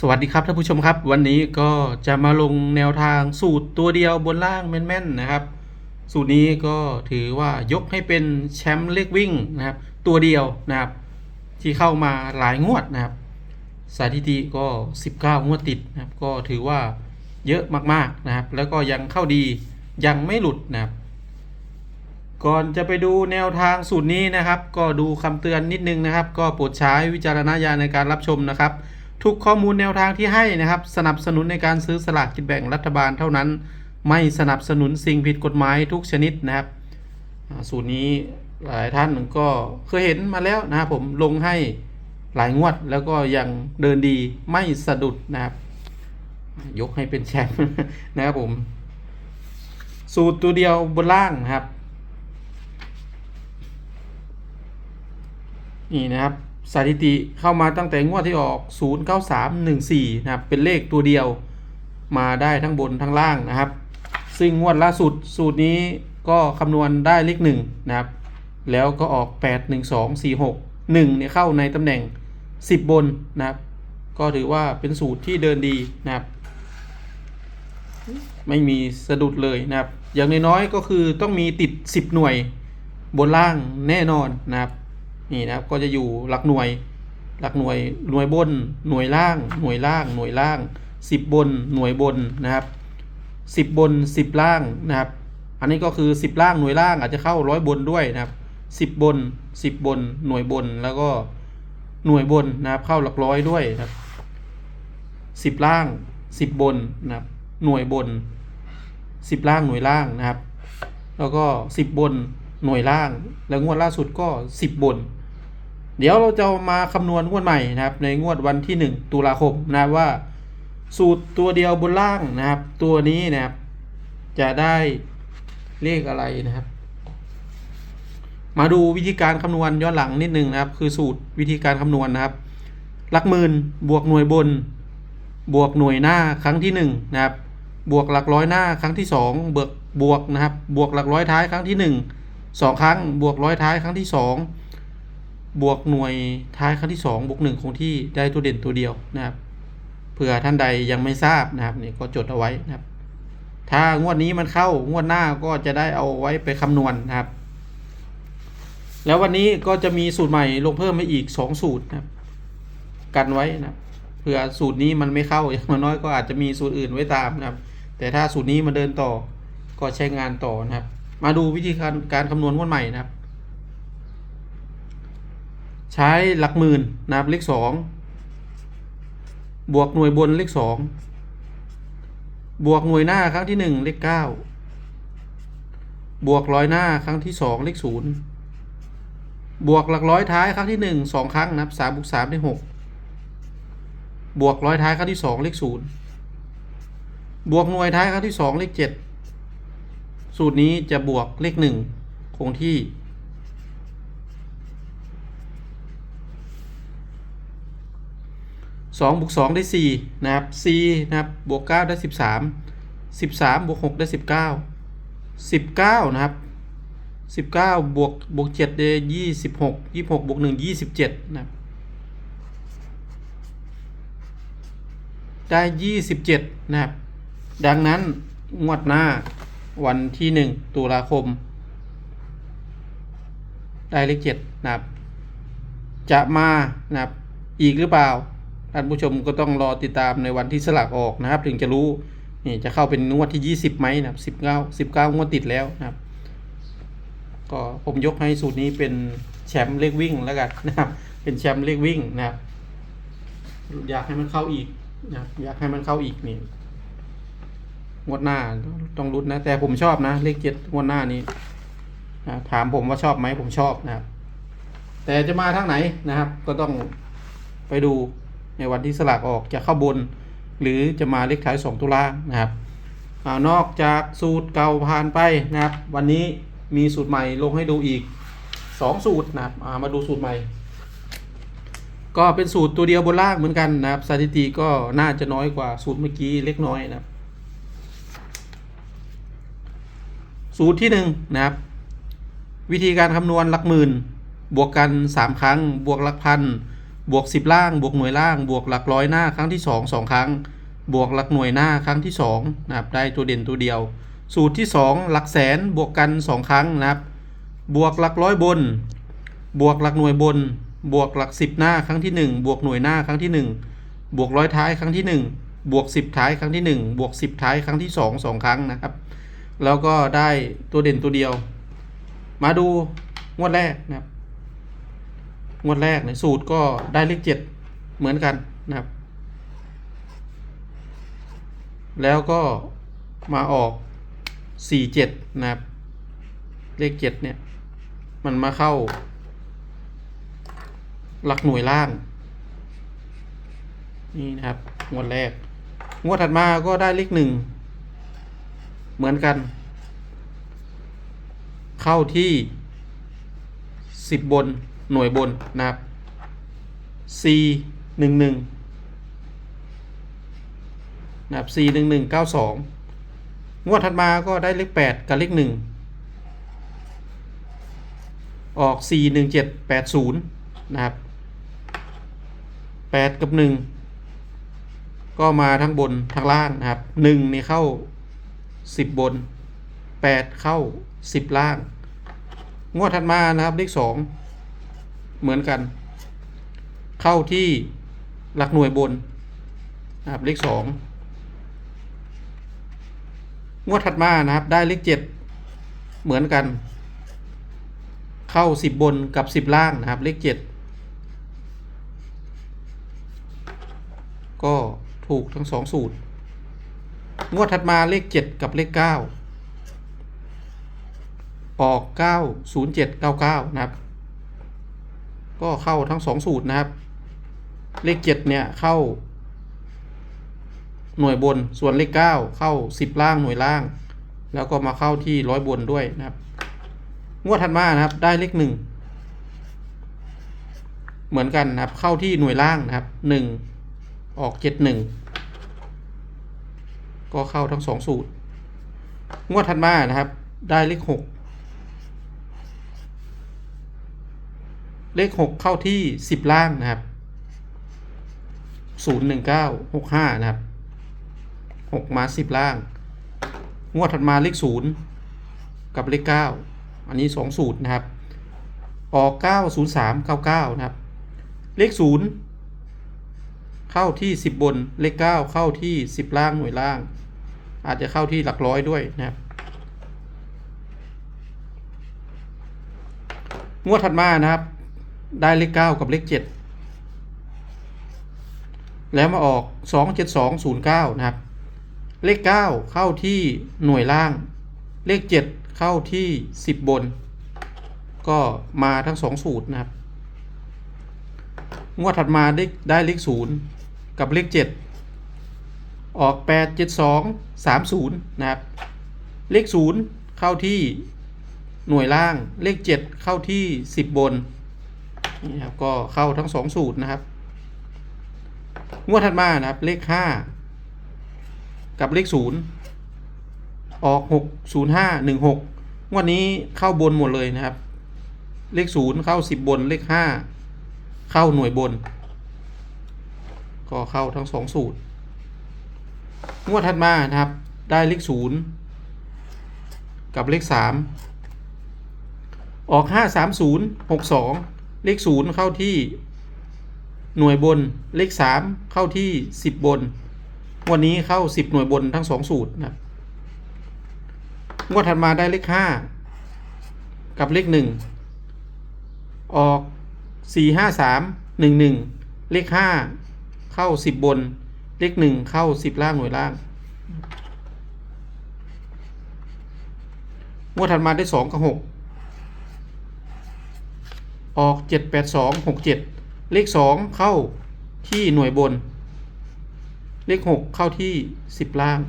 สวัสดีครับท่านผู้ชมครับ วันนี้ก็จะมาลงแนวทางสูตรตัวเดียวบนล่างแม่นๆนะครับ สูตรนี้ก็ถือว่ายกให้เป็นแชมป์เลขวิ่งนะครับตัวเดียวนะครับ ที่เข้ามาหลายงวดนะครับสถิติก็ 19 งวดติดนะครับ ก็ถือว่าเยอะมากๆนะครับ แล้วก็ยังเข้าดียังไม่หลุดนะครับ ก่อนจะไปดูแนวทางสูตรนี้นะครับ ก็ดูคำเตือนนิดนึงนะครับ ก็โปรดใช้วิจารณญาณในการรับชมนะครับ ทุกข้อมูลแนวทางที่ให้นะครับ สนับสนุนในการซื้อสลากกินแบ่งรัฐบาลเท่านั้น ไม่สนับสนุนสิ่งผิดกฎหมายทุกชนิดนะครับ สูตรนี้หลายท่านก็เคยเห็นมาแล้วนะครับผมลงให้หลายงวดแล้วก็ยังเดินดีไม่สะดุดนะครับ ยกให้เป็นแชมป์นะครับผม สูตรตัวเดียวบนล่างนะครับ นี่นะครับ สถิติเข้ามาตั้งแต่งวดที่ออก 09314 นะครับ เป็นเลขตัวเดียวมาได้ทั้งบนทั้งล่างนะครับ ซึ่งงวดล่าสุดสูตรนี้ก็คำนวณได้เลข1นะครับ แล้วก็ออก 8 1 2 4 6 1เนี่ยเข้าในตำแหน่ง 10 บนนะครับ ก็ถือว่าเป็นสูตรที่เดินดีนะครับ ไม่มีสะดุดเลยนะครับ อย่างน้อยๆก็คือต้องมีติด 10 หน่วยบนล่างแน่นอนนะครับ นี่นะครับก็จะอยู่หลักหน่วย หลักหน่วยหน่วยบน หน่วยล่าง หน่วยล่าง หน่วยล่าง 10 บน หน่วยบนนะครับ 10 บน 10 ล่างนะครับ อันนี้ก็คือ 10 ล่างหน่วยล่างอาจจะเข้าร้อยบนด้วยนะครับ 10 บน 10 บน หน่วยบนแล้วก็หน่วยบนนะครับ เข้าหลักร้อยด้วยนะครับ 10 ล่าง 10 บนนะครับ หน่วยบน 10 ล่างหน่วยล่างนะครับ แล้วก็ 10 บน หน่วยล่าง แล้วงวดล่าสุดก็ 10 บน เดี๋ยวเราจะมาคำนวณงวดใหม่นะครับ ในงวดวันที่ 1 ตุลาคมนะครับว่า สูตรตัวเดียวบนล่างนะครับ ตัวนี้นะครับ จะได้เลขอะไรนะครับ มาดูวิธีการคำนวณย้อนหลังนิดนึงนะครับ คือสูตรวิธีการคำนวณนะครับ หลักหมื่นบวกหน่วยบน บวกหน่วยหน้าครั้งที่หนึ่งนะครับ บวกหลักร้อยหน้าครั้งที่สองบวกบวกนะครับ บวกหลักร้อยท้ายครั้งที่หนึ่ง สองครั้งบวกร้อยท้ายครั้งที่สองบวกหน่วยท้ายครั้งที่สองบวกหนึ่งคงที่ได้ตัวเด่นตัวเดียวนะครับเผื่อท่านใดยังไม่ทราบนะครับนี่ก็จดเอาไว้นะครับ ถ้างวดนี้มันเข้างวดหน้าก็จะได้เอาไว้ไปคำนวณนะครับ แล้ววันนี้ก็จะมีสูตรใหม่ลงเพิ่มมาอีกสองสูตรนะครับกันไว้นะครับเผื่อสูตรนี้มันไม่เข้าอย่างน้อยก็อาจจะมีสูตรอื่นไว้ตามนะครับ แต่ถ้าสูตรนี้มาเดินต่อก็ใช้งานต่อนะครับ มาดูวิธีการการคำนวณงวดใหม่นะครับ ใช้หลักหมื่นนะครับเลขสองบวกหน่วยบนเลขสองบวกหน่วยหน้าครั้งที่หนึ่งเลขเก้าบวกร้อยหน้าครั้งที่สองเลขศูนย์บวกหลักร้อยท้ายครั้งที่หนึ่งสองครั้งนะครับสามบวกสามได้หกบวกร้อยท้ายครั้งที่สองเลขศูนย์บวกหน่วยท้ายครั้งที่สองเลขเจ็ด สูตรนี้จะบวกเลขหนึ่งคงที่สองบวกสองได้สี่นะครับสี่นะครับ บวกเก้าได้สิบสามสิบสามบวกหกได้สิบเก้าสิบเก้านะครับสิบเก้าบวก บวกเจ็ดได้ยี่สิบหกยี่หกบวกหนึ่งยี่สิบเจ็ดนะครับ ได้ยี่สิบเจ็ดนะครับ ดังนั้น งวดหน้า วันที่หนึ่งตุลาคม ได้เลขเจ็ดนะครับ จะมานะครับอีกหรือเปล่าท่านผู้ชมก็ต้องรอติดตามในวันที่สลากออกนะครับ ถึงจะรู้นี่จะเข้าเป็นงวดที่ยี่สิบไหมนะครับสิบเก้าสิบเก้างวดติดแล้วนะครับ ก็ผมยกให้สูตรนี้เป็นแชมป์เลขวิ่งแล้วกันนะครับ เป็นแชมป์เลขวิ่งนะครับ อยากให้มันเข้าอีกนะอยากให้มันเข้าอีกนี่ งวดหน้าต้องรุ้นนะ แต่ผมชอบนะ เลขเจ็ดงวดหน้านี้นะถามผมว่าชอบไหมผมชอบนะครับ แต่จะมาทางไหนนะครับ ก็ต้องไปดูในวันที่สลากออกจะเข้าบน หรือจะมาเลขท้ายสองตุลานะครับอนอกจากสูตรเก่าผ่านไปนะครับ วันนี้มีสูตรใหม่ลงให้ดูอีกสองสูตรนะครับามาดูสูตรใหม่ ก็เป็นสูตรตัวเดียวบนล่างเหมือนกันนะครับสถิติก็น่าจะน้อยกว่าสูตรเมื่อกี้เล็กน้อยนะครับ สูตรที่หนึ่งนะครับ วิธีการคำนวณหลักหมื่น บวกกันสามครั้ง บวกหลักพัน บวกสิบล่าง บวกหน่วยล่าง บวกหลักร้อยหน้าครั้งที่สองสองครั้ง บวกหลักหน่วยหน้าครั้งที่สองนะครับ ได้ตัวเด่นตัวเดียว สูตรที่สองหลักแสน บวกกันสองครั้งนะครับ บวกหลักร้อยบน บวกหลักหน่วยบน บวกหลักสิบหน้าครั้งที่หนึ่งบวกหน่วยหน้าครั้งที่หนึ่งบวกร้อยท้ายครั้งที่หนึ่งบวกสิบท้ายครั้งที่หนึ่งบวกสิบท้ายครั้งที่สองสองครั้งนะครับ แล้วก็ได้ตัวเด่นตัวเดียว มาดูงวดแรกนะครับ งวดแรกเนี่ยสูตรก็ได้เลขเจ็ดเหมือนกันนะครับ แล้วก็มาออกสี่เจ็ดนะครับ เลขเจ็ดเนี่ย มันมาเข้า หลักหน่วยล่าง นี่นะครับ งวดแรก งวดถัดมาก็ได้เลขหนึ่ง เหมือนกัน เข้าที่สิบบนหน่วยบนนะครับ C หนึ่งหนึ่งนะครับ C หนึ่งหนึ่งเก้าสองงวดถัดมาก็ได้เลขแปดกับเลขหนึ่งออก 4 1 7 8 0 นะครับ 8 กับ 1 ก็มาทั้งบนทั้งล่างนะครับ 1 นี่เข้า 10บน8เข้า10ล่าง งวดถัดมานะครับเลข2เหมือนกัน เข้าที่หลักหน่วยบนนะครับเลข2งวดถัดมานะครับได้เลข7เหมือนกัน เข้าสิบบนกับสิบล่างนะครับ เลขเจ็ดก็ถูกทั้งสองสูตร งวดถัดมาเลขเจ็ดกับเลขเก้าออกเก้าศูนย์เจ็ดเก้าเก้านะครับ ก็เข้าทั้งสองสูตรนะครับ เลขเจ็ดเนี่ยเข้า หน่วยบนส่วนเลขเก้าเข้าสิบล่างหน่วยล่าง แล้วก็มาเข้าที่ร้อยบนด้วยนะครับ งวดถัดมานะครับได้เลขหนึ่งเหมือนกันนะครับเข้าที่หน่วยล่างนะครับหนึ่งออกเจ็ดหนึ่ง ก็เข้าทั้งสองสูตร งวดถัดมานะครับ ได้เลขหกเลขหกเข้าที่สิบล่างนะครับศูนย์หนึ่งเก้าหกห้านะครับหกมาสิบล่าง งวดถัดมาเลขศูนย์กับเลขเก้าอันนี้สองสูตรนะครับ ออกเก้าศูนย์สามเก้าเก้านะครับ เลขศูนย์ เข้าที่สิบบนเลขเก้าเข้าที่สิบล่างหน่วยล่าง อาจจะเข้าที่หลักร้อยด้วยนะครับงวดถัดมานะครับ ได้เลขเก้ากับเลขเจ็ดแล้วมาออกสองเจ็ดสองศูนย์เก้านะครับ เลขเก้าเข้าที่หน่วยล่าง เลขเจ็ดเข้าที่สิบบน ก็มาทั้งสองสูตรนะครับ งวดถัดมาได้ได้เลขศูนย์ กับเลขเจ็ดออกแปดเจ็ดสองสามศูนย์นะครับ เลขศูนย์เข้าที่หน่วยล่างเลขเจ็ดเข้าที่สิบบนนี่ครับก็เข้าทั้งสองสูตรนะครับ งวดถัดมานะครับเลขห้ากับเลขศูนย์ออกหกศูนย์ห้าหนึ่งหกงวดนี้เข้าบนหมดเลยนะครับ เลขศูนย์เข้าสิบบนเลขห้าเข้าหน่วยบน ก็เข้าทั้งสองสูตร งวดถัดมานะครับ ได้เลขศูนย์กับเลขสามออกห้าสามศูนย์หกสองเลขศูนย์เข้าที่หน่วยบนเลขสามเข้าที่สิบบน วันนี้เข้าสิบหน่วยบนทั้งสองสูตรนะงวดถัดมาได้เลขห้ากับเลขหนึ่งออกสี่ห้าสามหนึ่งหนึ่งเลขห้า เข้าสิบบน เลขหนึ่งเข้าสิบล่างหน่วยล่างงวดถัดมาได้สองกับหกออกเจ็ดแปดสองหกเจ็ดเลขสองเข้าที่หน่วยบน เลขหกเข้าที่สิบล่าง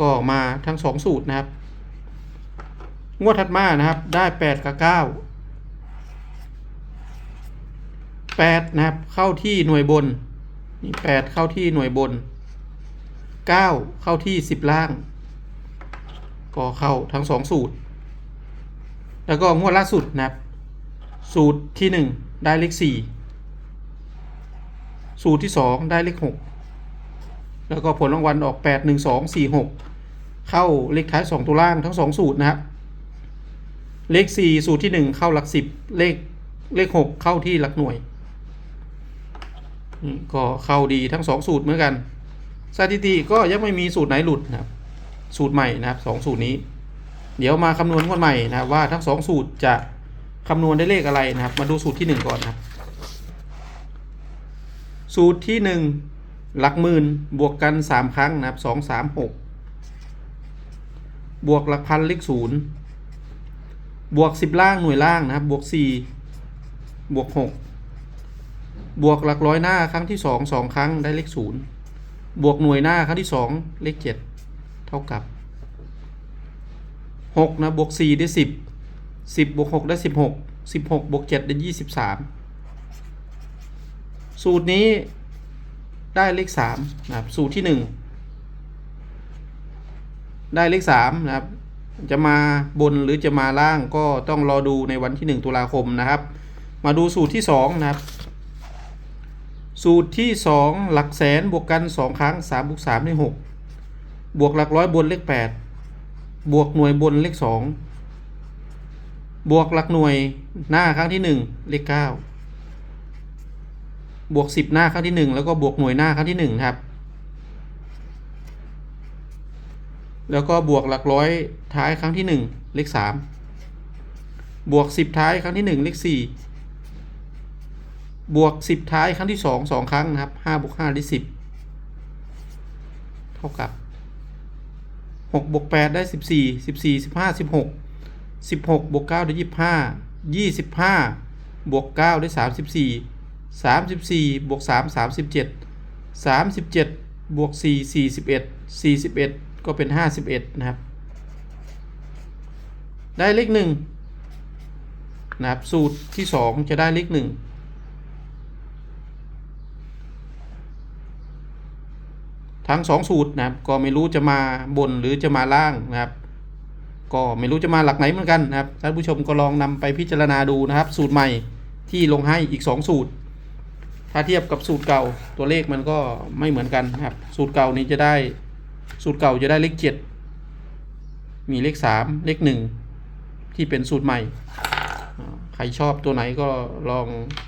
ก็มาทั้งสองสูตรนะครับ งวดถัดมานะครับได้แปดกับเก้า แปดนะครับ เข้าที่หน่วยบนนี่แปดเข้าที่หน่วยบนเก้าเข้าที่สิบล่าง ก็เข้าทั้งสองสูตร แล้วก็งวดล่าสุดนะครับ สูตรที่หนึ่งได้เลขสี่สูตรที่สองได้เลขหกแล้วก็ผลรางวัลออกแปดหนึ่งสองสี่หกเข้าเลขท้ายสองตัวล่างทั้งสองสูตรนะครับ เลขสี่สูตรที่หนึ่งเข้าหลักสิบเลขเลขหกเข้าที่หลักหน่วย ก็เข้าดีทั้งสองสูตรเหมือนกันสถิติก็ยังไม่มีสูตรไหนหลุดนะครับ สูตรใหม่นะครับสองสูตรนี้ เดี๋ยวมาคำนวณงวดใหม่นะว่าทั้งสองสูตรจะคำนวณได้เลขอะไรนะครับ มาดูสูตรที่หนึ่งก่อนนะครับ สูตรที่หนึ่งหลักหมื่นบวกกันสามครั้งนะครับสองสามหกบวกหลักพันเลขศูนย์บวกสิบล่างหน่วยล่างนะครับ บวกสี่บวกหก บวกหลักร้อยหน้าครั้งที่สองสองครั้งได้เลขศูนย์บวกหน่วยหน้าครั้งที่สองเลขเจ็ดเท่ากับหกนะบวกสี่ได้สิบสิบบวกหกได้สิบหกสิบหกบวกเจ็ดได้ยี่สิบสามสูตรนี้ได้เลขสามนะครับสูตรที่หนึ่งได้เลขสามนะครับ จะมาบนหรือจะมาล่างก็ต้องรอดูในวันที่หนึ่งตุลาคมนะครับ มาดูสูตรที่สองนะครับ สูตรที่สองหลักแสนบวกกันสองครั้งสามบวกสามได้หกบวกหลักร้อยบนเลขแปดบวกหน่วยบนเลขสองบวกหลักหน่วยหน้าครั้งที่หนึ่งเลขเก้าบวกสิบหน้าครั้งที่หนึ่งแล้วก็บวกหน่วยหน้าครั้งที่หนึ่งครับ แล้วก็บวกหลักร้อยท้ายครั้งที่หนึ่งเลขสามบวกสิบท้ายครั้งที่หนึ่งเลขสี่ บวก 10 ท้ายครั้งที่2 2ครั้งนะครับ5บวก5ได้10 เท่ากับ6บวก8ได้ 14 14 15 16 16บวก9ได้25 25บวก9ได้ 34 34บวก3 37 37บวก4 41 41 ก็เป็น 51 นะครับ ได้เลข1นะครับสูตรที่ 2 จะได้เลข1 ทั้งสองสูตรนะครับ ก็ไม่รู้จะมาบนหรือจะมาล่างนะครับ ก็ไม่รู้จะมาหลักไหนเหมือนกันนะครับท่านผู้ชมก็ลองนำไปพิจารณาดูนะครับ สูตรใหม่ที่ลงให้อีก 2 สูตร ถ้าเทียบกับสูตรเก่าตัวเลขมันก็ไม่เหมือนกันนะครับ สูตรเก่านี้จะได้สูตรเก่าจะได้เลขเจ็ดมีเลขสามเลขหนึ่งที่เป็นสูตรใหม่ ใครชอบตัวไหนก็ลอง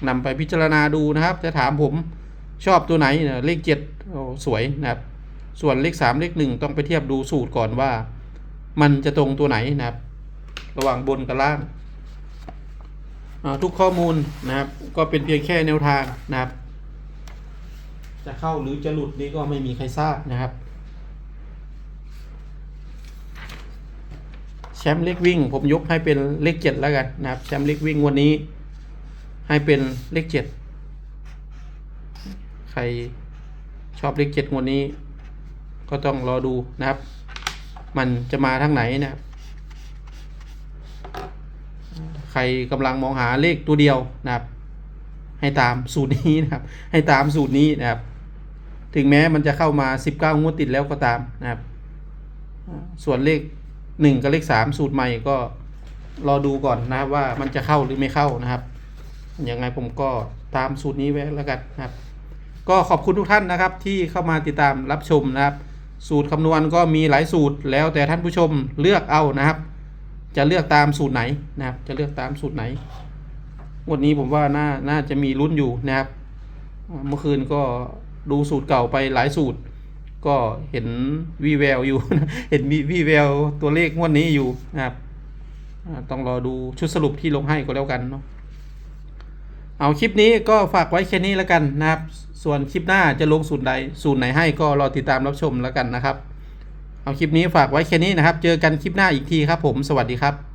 นำไปพิจารณาดูนะครับ จะถามผมชอบตัวไหนเลขเจ็ดสวยนะครับ ส่วนเลขสามเลขหนึ่งต้องไปเทียบดูสูตรก่อนว่า มันจะตรงตัวไหนนะครับ ระหว่างบนกับล่าง ทุกข้อมูลนะครับ ก็เป็นเพียงแค่แนวทางนะครับ จะเข้าหรือจะหลุดนี่ก็ไม่มีใครทราบนะครับแชมป์เล็กวิ่ง ผมยกให้เป็นเลขเจ็ดแล้วกันนะครับแชมป์เล็กวิ่งวันนี้ ให้เป็นเลขเจ็ดใครชอบเลขเจ็ดวันนี้ ก็ต้องรอดูนะครับ มันจะมาทางไหนนะครับ ใครกำลังมองหาเลขตัวเดียวนะครับ ให้ตามสูตรนี้นะครับ ให้ตามสูตรนี้นะครับ ถึงแม้มันจะเข้ามา 19 งวดติดแล้วก็ตามนะครับ ส่วนเลข 1 กับเลข 3 สูตรใหม่ก็รอดูก่อนนะครับว่ามันจะเข้าหรือไม่เข้านะครับยังไงผมก็ตามสูตรนี้ไว้แล้วกันนะครับ ก็ขอบคุณทุกท่านนะครับที่เข้ามาติดตามรับชมนะครับ สูตรคำนวณก็มีหลายสูตรแล้วแต่ท่านผู้ชมเลือกเอานะครับ จะเลือกตามสูตรไหนนะครับ จะเลือกตามสูตรไหนงวันนี้ผมว่าน่าน่าจะมีลุ้นอยู่นะครับ เมื่อคืนก็ดูสูตรเก่าไปหลายสูตร ก็เห็นวีแววอยู่ เห็นมีวีแววตัวเลขงวดนี้อยู่นะครับต้องรอดูชุดสรุปที่ลงให้ก็แล้วกันเนาะ เอาคลิปนี้ก็ฝากไว้แค่นี้แล้วกันนะครับ ส่วนคลิปหน้าจะลงสูตรใดสูตรไหนให้ก็รอติดตามรับชมแล้วกันนะครับ เอาคลิปนี้ฝากไว้แค่นี้นะครับ เจอกันคลิปหน้าอีกทีครับผม สวัสดีครับ